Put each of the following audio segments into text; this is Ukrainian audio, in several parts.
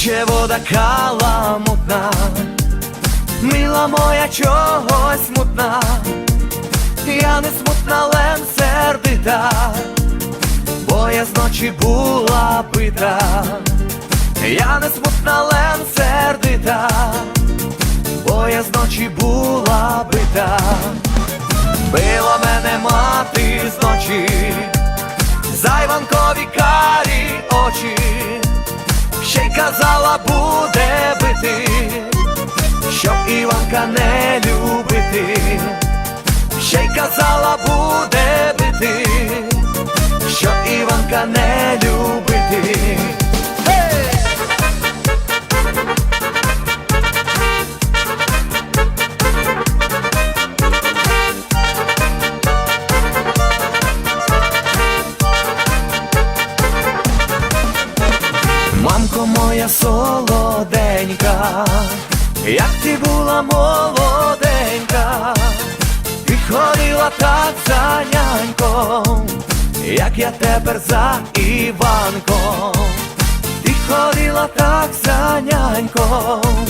Тече вода каламутна, мила моя чогось мутна, я не смутна, лем сердита, бо я зночі була пита, я не смутна, лем сердита, бо я зночі була бита, била мене мати зночі, зайванкові карі очі ще й казала буде бити, щоб Іванка не любити, ще й казала буде бити, щоб Іванка не любити. Моя солоденька, як ти була молоденька, ти ходила так за няньком, як я тепер за Іванком, ти ходила так за няньком,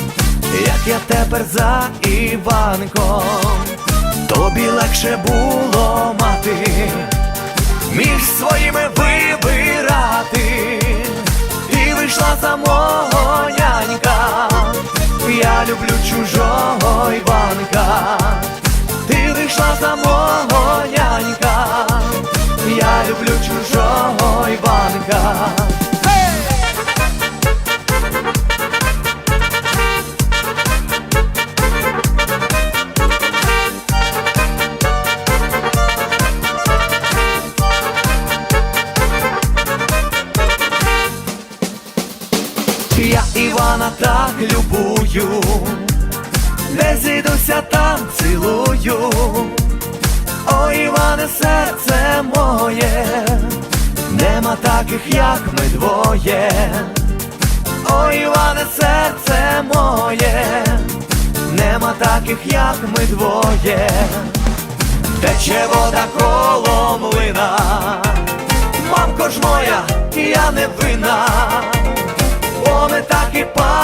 як я тепер за Іванком, тобі легше було мати між своїми вибирати, amor. Я Івана так любую, де зійдуся там цілую. О, Іване, серце моє, нема таких, як ми двоє. О, Іване, серце моє, нема таких, як ми двоє. Тече вода коло млина, мамко ж моя, я не вина. Дипломи так і пар.